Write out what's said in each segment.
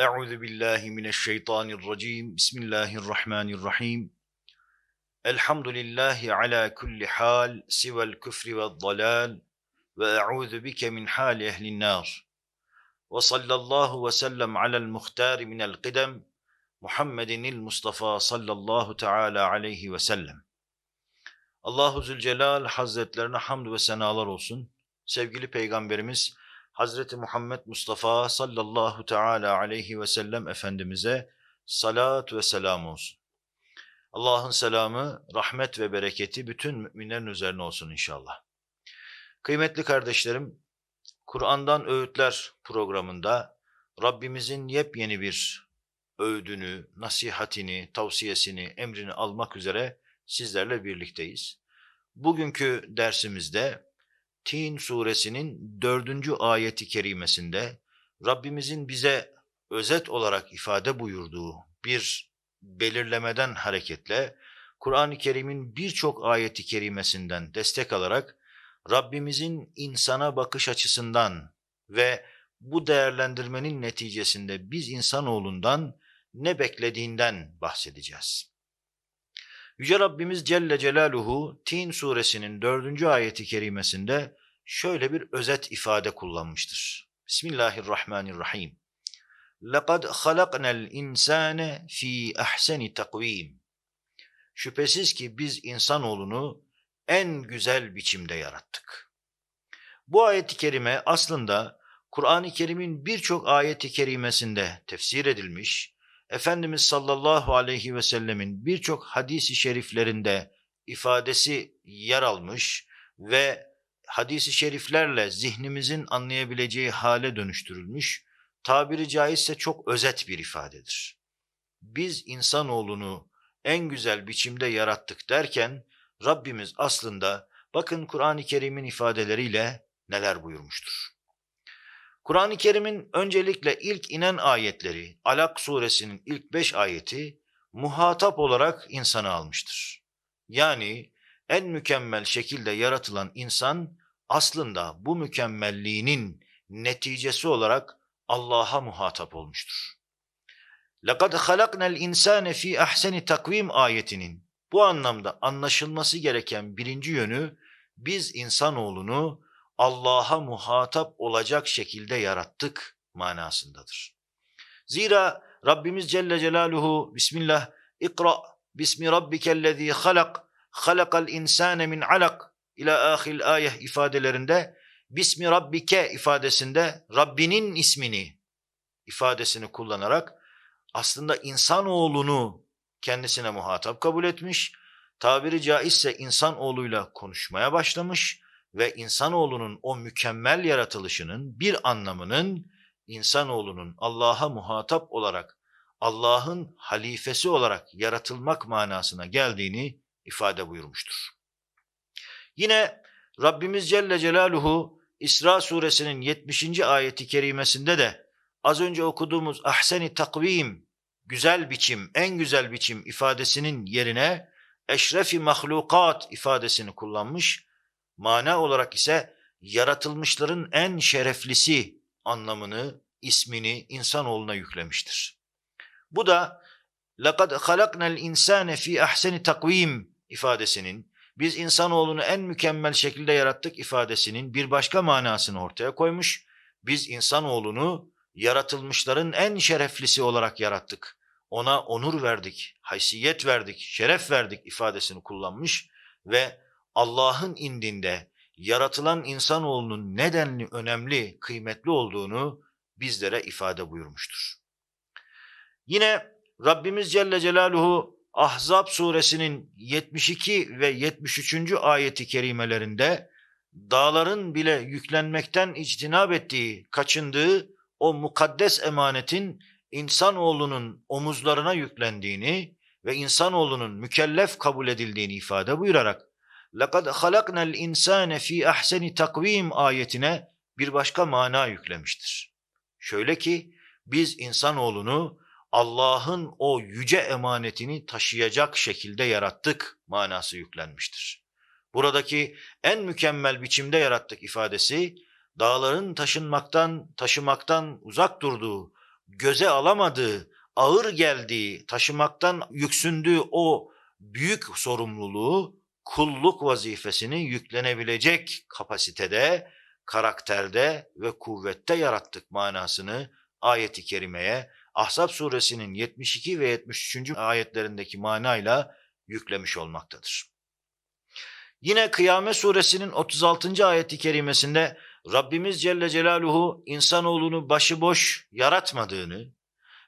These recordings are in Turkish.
Euzu billahi mineşşeytanirracim. Bismillahirrahmanirrahim. Elhamdülillahi ala kulli hal sivel küfri ve dalal ve euzu bike min hali ehlin nar. Ve sallallahu ve sellem alel muhtari minel kıdem Muhammedinil Mustafa sallallahu teala aleyhi ve sellem. Allahu Zülcelal Hazretlerine hamd ve senalar olsun. Sevgili Peygamberimiz Hazreti Muhammed Mustafa sallallahu teala aleyhi ve sellem Efendimiz'e salat ve selam olsun. Allah'ın selamı, rahmet ve bereketi bütün müminlerin üzerine olsun inşallah. Kıymetli kardeşlerim, Kur'an'dan Öğütler programında Rabbimizin yepyeni bir öğüdünü, nasihatini, tavsiyesini, emrini almak üzere sizlerle birlikteyiz. Bugünkü dersimizde Tin suresinin dördüncü ayeti kerimesinde Rabbimizin bize özet olarak ifade buyurduğu bir belirlemeden hareketle Kur'an-ı Kerim'in birçok ayeti kerimesinden destek alarak Rabbimizin insana bakış açısından ve bu değerlendirmenin neticesinde biz insanoğlundan ne beklediğinden bahsedeceğiz. Yüce Rabbimiz Celle Celaluhu Tin suresinin dördüncü ayeti kerimesinde şöyle bir özet ifade kullanmıştır. Bismillahirrahmanirrahim. لَقَدْ خَلَقْنَا الْاِنْسَانَ ف۪ي اَحْسَنِ تَقْو۪يمٍ Şüphesiz ki biz insanoğlunu en güzel biçimde yarattık. Bu ayeti kerime aslında Kur'an-ı Kerim'in birçok ayeti kerimesinde tefsir edilmiş, Efendimiz sallallahu aleyhi ve sellemin birçok hadisi şeriflerinde ifadesi yer almış ve hadisi şeriflerle zihnimizin anlayabileceği hale dönüştürülmüş, tabiri caizse çok özet bir ifadedir. Biz insanoğlunu en güzel biçimde yarattık derken Rabbimiz aslında bakın Kur'an-ı Kerim'in ifadeleriyle neler buyurmuştur. Kur'an-ı Kerim'in öncelikle ilk inen ayetleri, Alak suresinin ilk beş ayeti muhatap olarak insanı almıştır. Yani en mükemmel şekilde yaratılan insan aslında bu mükemmelliğinin neticesi olarak Allah'a muhatap olmuştur. لَقَدْ خَلَقْنَا الْاِنْسَانَ ف۪ي اَحْسَنِ takvim ayetinin bu anlamda anlaşılması gereken birinci yönü biz insanoğlunu Allah'a muhatap olacak şekilde yarattık manasındadır. Zira Rabbimiz Celle Celaluhu Bismillah İkra Bismi Rabbikellezî halak halakal insâne min alak ila ahil ayeh ifadelerinde Bismi Rabbike ifadesinde Rabbinin ismini ifadesini kullanarak aslında insanoğlunu kendisine muhatap kabul etmiş, tabiri caizse insanoğluyla konuşmaya başlamış ve insanoğlunun o mükemmel yaratılışının bir anlamının insanoğlunun Allah'a muhatap olarak Allah'ın halifesi olarak yaratılmak manasına geldiğini ifade buyurmuştur. Yine Rabbimiz Celle Celaluhu İsra suresinin 70. ayeti kerimesinde de az önce okuduğumuz ahseni takvim, güzel biçim, en güzel biçim ifadesinin yerine eşrefi mahlukat ifadesini kullanmış Mana olarak ise yaratılmışların en şereflisi anlamını, ismini insanoğluna yüklemiştir. Bu da لَقَدْ خَلَقْنَا الْاِنْسَانَ ف۪ي اَحْسَنِ takvim ifadesinin, biz insanoğlunu en mükemmel şekilde yarattık ifadesinin bir başka manasını ortaya koymuş. Biz insanoğlunu yaratılmışların en şereflisi olarak yarattık. Ona onur verdik, haysiyet verdik, şeref verdik ifadesini kullanmış ve Allah'ın indinde yaratılan insanoğlunun nedenli önemli, kıymetli olduğunu bizlere ifade buyurmuştur. Yine Rabbimiz Celle Celaluhu Ahzab suresinin 72 ve 73. ayeti kerimelerinde dağların bile yüklenmekten ictinab ettiği, kaçındığı o mukaddes emanetin insanoğlunun omuzlarına yüklendiğini ve insanoğlunun mükellef kabul edildiğini ifade buyurarak لَقَدْ خَلَقْنَا الْاِنْسَانَ ف۪ي اَحْسَنِ takvim ayetine bir başka mana yüklemiştir. Şöyle ki biz insanoğlunu Allah'ın o yüce emanetini taşıyacak şekilde yarattık manası yüklenmiştir. Buradaki en mükemmel biçimde yarattık ifadesi dağların taşınmaktan, taşımaktan uzak durduğu göze alamadığı, ağır geldiği, taşımaktan yüksündüğü o büyük sorumluluğu, kulluk vazifesini yüklenebilecek kapasitede, karakterde ve kuvvette yarattık manasını ayeti kerimeye Ahzab suresinin 72 ve 73. ayetlerindeki manayla yüklemiş olmaktadır. Yine Kıyamet suresinin 36. ayeti kerimesinde Rabbimiz Celle Celaluhu insanoğlunu başıboş yaratmadığını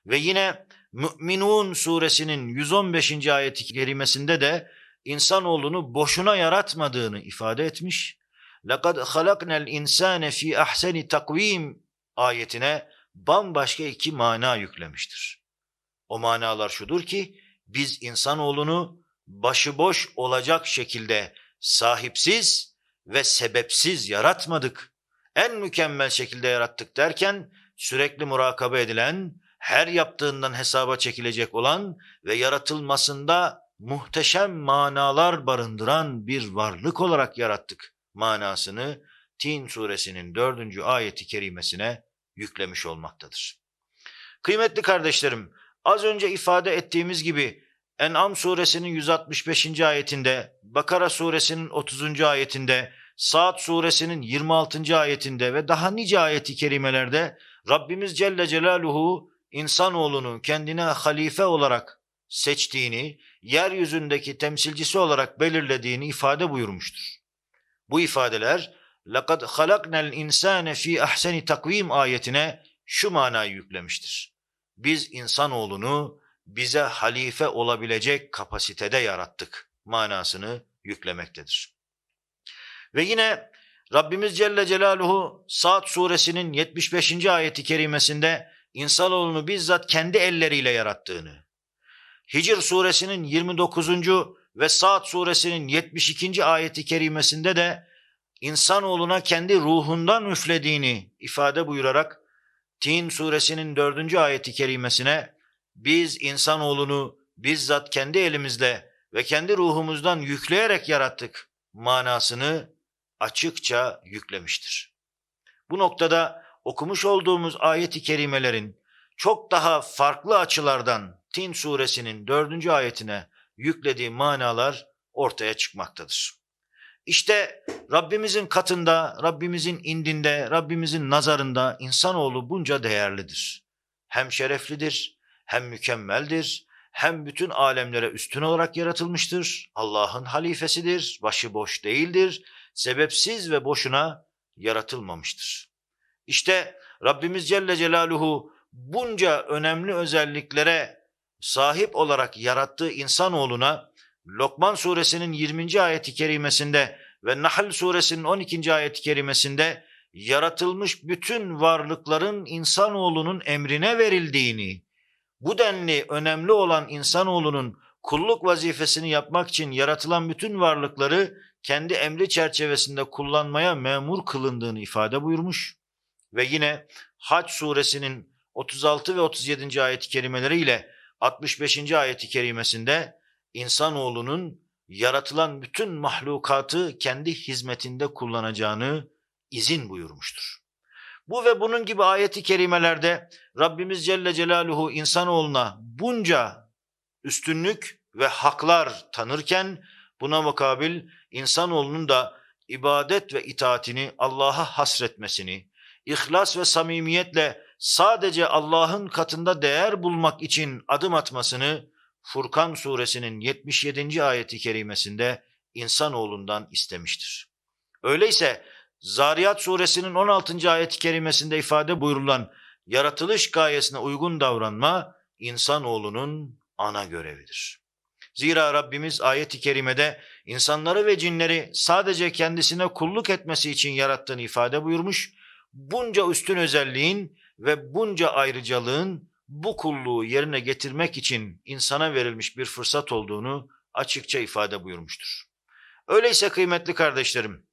ve yine Mü'minun suresinin 115. ayeti kerimesinde de insanoğlunu boşuna yaratmadığını ifade etmiş. لَقَدْ خَلَقْنَا الْاِنْسَانَ ف۪ي اَحْسَنِ takvim ayetine bambaşka iki mana yüklemiştir. O manalar şudur ki biz insanoğlunu başıboş olacak şekilde sahipsiz ve sebepsiz yaratmadık. En mükemmel şekilde yarattık derken sürekli murakabe edilen, her yaptığından hesaba çekilecek olan ve yaratılmasında muhteşem manalar barındıran bir varlık olarak yarattık manasını Tin suresinin dördüncü ayeti kerimesine yüklemiş olmaktadır. Kıymetli kardeşlerim, az önce ifade ettiğimiz gibi En'am suresinin 165. ayetinde, Bakara suresinin 30. ayetinde, Saat suresinin 26. ayetinde ve daha nice ayeti kerimelerde Rabbimiz Celle Celaluhu insanoğlunu kendine halife olarak seçtiğini, yeryüzündeki temsilcisi olarak belirlediğini ifade buyurmuştur. Bu ifadeler لَقَدْ خَلَقْنَا الْاِنْسَانَ ف۪ي اَحْسَنِ takvim ayetine şu manayı yüklemiştir. Biz insanoğlunu bize halife olabilecek kapasitede yarattık manasını yüklemektedir. Ve yine Rabbimiz Celle Celaluhu Saat suresinin 75. ayeti kerimesinde insanoğlunu bizzat kendi elleriyle yarattığını, Hicr suresinin 29. ve Saat suresinin 72. ayeti kerimesinde de insanoğluna kendi ruhundan üflediğini ifade buyurarak Tin suresinin 4. ayeti kerimesine biz insanoğlunu bizzat kendi elimizle ve kendi ruhumuzdan yükleyerek yarattık manasını açıkça yüklemiştir. Bu noktada okumuş olduğumuz ayeti kerimelerin çok daha farklı açılardan Tin suresinin dördüncü ayetine yüklediği manalar ortaya çıkmaktadır. İşte Rabbimizin katında, Rabbimizin indinde, Rabbimizin nazarında insanoğlu bunca değerlidir. Hem şereflidir, hem mükemmeldir, hem bütün alemlere üstün olarak yaratılmıştır. Allah'ın halifesidir, başıboş değildir, sebepsiz ve boşuna yaratılmamıştır. İşte Rabbimiz Celle Celaluhu bunca önemli özelliklere sahip olarak yarattığı insanoğluna Lokman suresinin 20. ayeti kerimesinde ve Nahl suresinin 12. ayeti kerimesinde yaratılmış bütün varlıkların insanoğlunun emrine verildiğini, bu denli önemli olan insanoğlunun kulluk vazifesini yapmak için yaratılan bütün varlıkları kendi emri çerçevesinde kullanmaya memur kılındığını ifade buyurmuş ve yine Hac suresinin 36 ve 37. ayet-i kerimeleriyle 65. ayet-i kerimesinde insanoğlunun yaratılan bütün mahlukatı kendi hizmetinde kullanacağını izin buyurmuştur. Bu ve bunun gibi ayeti kerimelerde Rabbimiz Celle Celaluhu insanoğluna bunca üstünlük ve haklar tanırken buna mukabil insanoğlunun da ibadet ve itaatini Allah'a hasretmesini, ihlas ve samimiyetle sadece Allah'ın katında değer bulmak için adım atmasını Furkan suresinin 77. ayeti kerimesinde insanoğlundan istemiştir. Öyleyse Zariyat suresinin 16. ayeti kerimesinde ifade buyurulan yaratılış gayesine uygun davranma insanoğlunun ana görevidir. Zira Rabbimiz ayeti kerimede insanları ve cinleri sadece kendisine kulluk etmesi için yarattığını ifade buyurmuş, bunca üstün özelliğin ve bunca ayrıcalığın bu kulluğu yerine getirmek için insana verilmiş bir fırsat olduğunu açıkça ifade buyurmuştur. Öyleyse kıymetli kardeşlerim,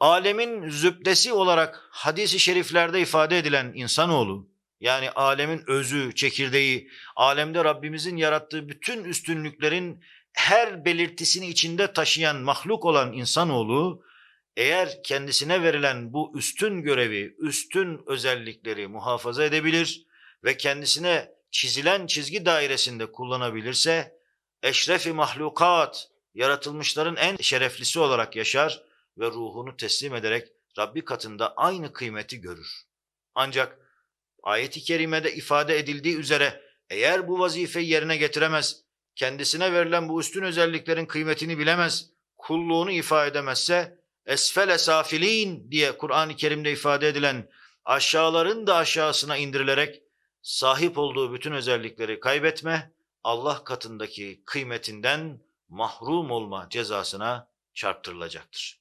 alemin zübdesi olarak hadisi şeriflerde ifade edilen insanoğlu, yani alemin özü, çekirdeği, alemde Rabbimizin yarattığı bütün üstünlüklerin her belirtisini içinde taşıyan mahluk olan insanoğlu, eğer kendisine verilen bu üstün görevi, üstün özellikleri muhafaza edebilir ve kendisine çizilen çizgi dairesinde kullanabilirse eşrefi mahlukat, yaratılmışların en şereflisi olarak yaşar ve ruhunu teslim ederek Rabbi katında aynı kıymeti görür. Ancak ayeti kerimede ifade edildiği üzere eğer bu vazifeyi yerine getiremez, kendisine verilen bu üstün özelliklerin kıymetini bilemez, kulluğunu ifade edemezse esfele safilin diye Kur'an-ı Kerim'de ifade edilen aşağıların da aşağısına indirilerek sahip olduğu bütün özellikleri kaybetme, Allah katındaki kıymetinden mahrum olma cezasına çarptırılacaktır.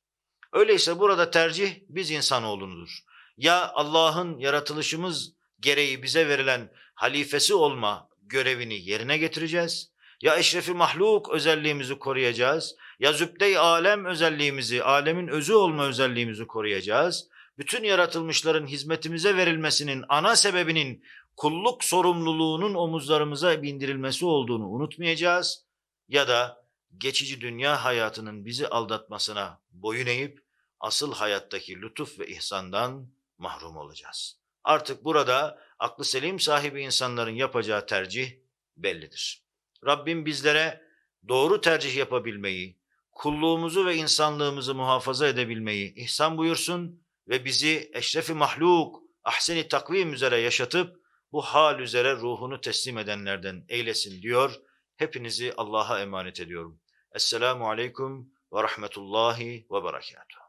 Öyleyse burada tercih biz insanoğlunudur. Ya Allah'ın yaratılışımız gereği bize verilen halifesi olma görevini yerine getireceğiz. Ya eşrefi mahluk özelliğimizi koruyacağız. Ya zübde-i alem özelliğimizi, alemin özü olma özelliğimizi koruyacağız. Bütün yaratılmışların hizmetimize verilmesinin ana sebebinin kulluk sorumluluğunun omuzlarımıza bindirilmesi olduğunu unutmayacağız. Ya da geçici dünya hayatının bizi aldatmasına boyun eğip asıl hayattaki lütuf ve ihsandan mahrum olacağız. Artık burada aklı selim sahibi insanların yapacağı tercih bellidir. Rabbim bizlere doğru tercih yapabilmeyi, kulluğumuzu ve insanlığımızı muhafaza edebilmeyi ihsan buyursun ve bizi eşrefi mahluk, ahseni takvim üzere yaşatıp bu hal üzere ruhunu teslim edenlerden eylesin diyor. Hepinizi Allah'a emanet ediyorum. Esselamu aleyküm ve rahmetullahi ve berekatuhu.